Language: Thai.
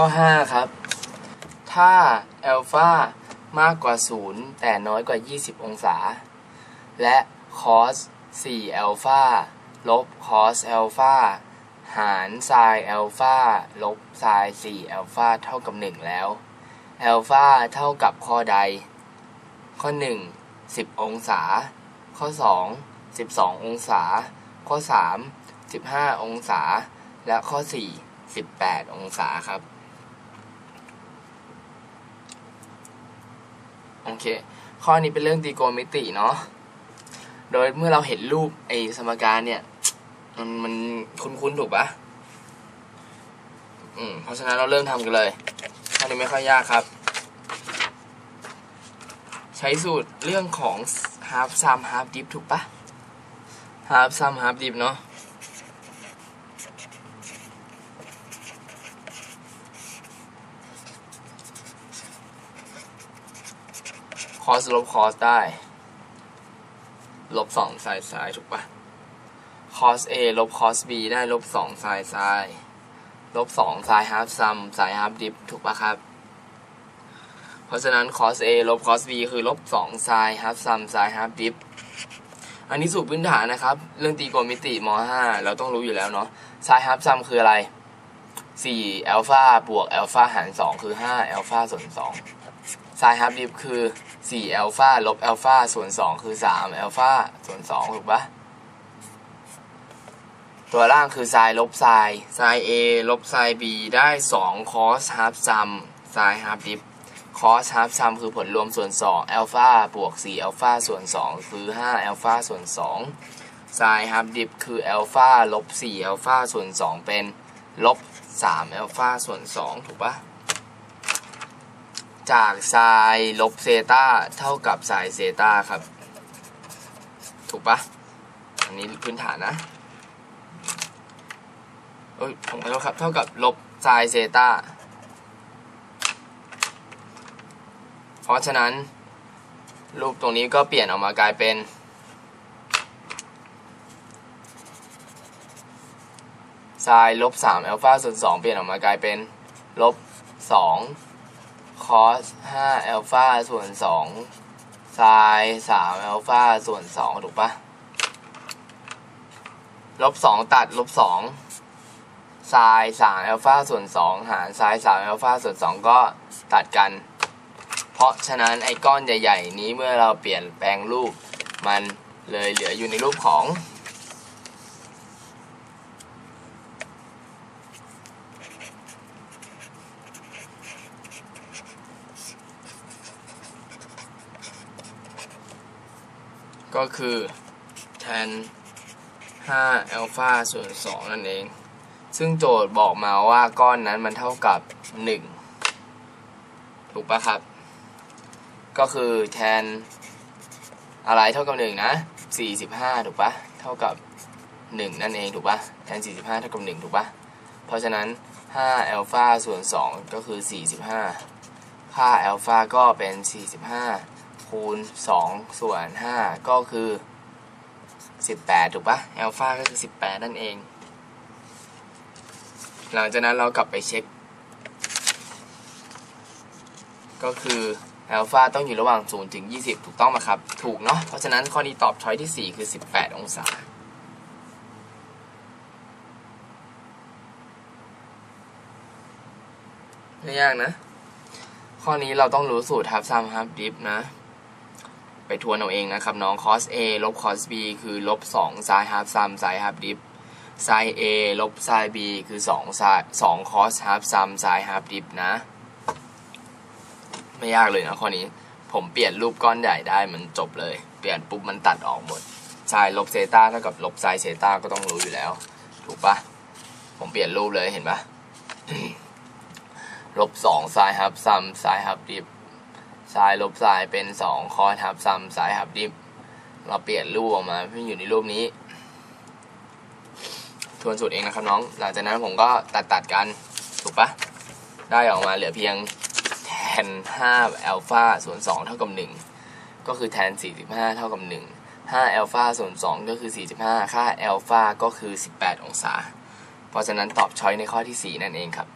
ข้อ 5 ครับ ถ้าอัลฟามากกว่า 0 แต่น้อยกว่า 20 องศา และคอส4อัลฟาลบคอสอัลฟาหารไซน์อัลฟาลบไซน์4อัลฟาเท่ากับ 1 แล้วอัลฟาเท่ากับข้อใด ข้อ 1 10 องศา ข้อ 2 12 องศา ข้อ 3 15 องศา และข้อ 4 18 องศาครับ โอเค ข้อนี้เป็นเรื่องตรีโกณมิติเนาะโดยเมื่อเราเห็นรูปไอ้สมการเนี่ย มันมันคุ้นๆถูกปะอืมเพราะฉะนั้นเราเริ่มทำกันเลยข้อนี้ไม่ค่อยยากครับ ใช้สูตรเรื่องของ half sum half dip ถูกปะ half sum half dip เนาะ คอสลบคอสได้ ลบสองสายซ้ายถูกปะคอส A ลบคอส B ได้ลบสองสายซ้ายลบสองสายฮาร์ฟซัมสายฮาร์ฟดิฟถูกปะครับ เพราะฉะนั้น cos A ลบ cos B คือลบสองไซน์ half sum ไซน์ half dip อันนี้สูตรพื้นฐานนะครับ เรื่องตีโกณมิติม .5 เราต้องรู้อยู่แล้วเนาะไซน์ half sum คืออะไร4อัลฟาบวกอัลฟาหาร 2 คือ5อัลฟาส่วน2 ไซน์ half dip คือ4อัลฟาลบอัลฟาส่วน 2 คือ3อัลฟาส่วน 2 ถูกปะตัวล่างคือไซน์ลบไซน์ไซน์ A ลบไซน์ B ได้2 cos half sum ไซน์ half dip คอสฮาร์ฟซัมคือผลรวมส่วน2อัลฟาบวก4อัลฟาส่วน 2 คือ5อัลฟาส่วน 2 ไซน์ฮาร์ฟดิฟคืออัลฟาลบ4อัลฟาส่วน 2 เป็นลบ3อัลฟาส่วน 2 ถูกปะ จากไซน์ลบเซตาเท่ากับไซน์เซตาครับ ถูกปะอันนี้พื้นฐานนะเอ้ยผมขอโทษครับ เท่ากับลบไซน์เซตาเพราะฉะนั้น รูปตรงนี้ก็เปลี่ยนออกมากลายเป็นไซน์ลบ3อัลฟาส่วน2เปลี่ยนออกมากลายเป็นลบ2 คอส5อัลฟาส่วน2ไซน์3อัลฟาส่วน 2 ถูกปะลบ 2 ตัดลบ2ไซน์3อัลฟาส่วน 2 หารไซน์3อัลฟาส่วน 2 ก็ตัดกัน เพราะฉะนั้นไอ้ก้อนใหญ่ ๆ นี้เมื่อเราเปลี่ยนแปลงรูป มันเลยเหลืออยู่ในรูปของ ก็คือ tan 5อัลฟาส่วน2นั่นเอง ซึ่งโจทย์บอกมาว่าก้อนนั้นมันเท่ากับ 1 ถูกปะครับ ก็คือแทนอะไรเท่ากับหนึ่งนะสี่สิบห้าถูกปะเท่ากับหนึ่งนั่นเองถูกปะแทนสี่สิบห้าเท่ากับหนึ่งถูกปะเพราะฉะนั้นห้าอัลฟาส่วนสองก็คือสี่สิบห้าค่าอัลฟาก็เป็นสี่สิบห้า คูณสองส่วนห้าก็คือสิบแปดถูกปะอัลฟาก็คือสิบแปดนั่นเอง หลังจากนั้นเรากลับไปเช็ค ก็คืออัลฟาต้องอยู่ระหว่าง 0 ถึง 20 ถูกต้องไหมครับ ถูกเนาะเพราะฉะนั้นข้อนี้ตอบช้อยที่ 4 คือ 18 องศาไม่ยากนะ ข้อนี้เราต้องรู้สูตรทับซัมฮับดิฟนะ ไปทวนเอาเองนะครับน้อง cos A ลบ cos B คือลบ2 sin half sum sin half dip sin A ลบ sin B คือ2 sin 2 cos half sum sin half dip นะ ไม่ยากเลยนะข้อนี้ ผมเปลี่ยนรูปก้อนใหญ่ได้มันจบเลย เปลี่ยนปุ๊บมันตัดออกหมดไซน์ลบเซตาเท่ากับลบไซน์เซตาก็ต้องรู้อยู่แล้ว ถูกปะผมเปลี่ยนรูปเลยเห็นปะลบสองไซน์ฮับ ซัมไซน์ฮับซน์ลบไซน์เป็นสองคอสฮับซัมไซน์ฮับดิฟ เราเปลี่ยนรูปออกมาเพื่ออยู่ในรูปนี้ ทวนสูตรเองนะครับน้อง หลังจากนั้นผมก็ตัดตัดกันถูกปะได้ออกมาเหลือเพียงแทน5อัลฟาส่วน2เท่ากับ 1 ก็คือแทน 45 เท่ากับ 1 5อัลฟาส่วน2ก็คือ 45 ค่าอัลฟาก็คือ 18 องศา เพราะฉะนั้นตอบช้อยในข้อที่ 4 นั่นเองครับ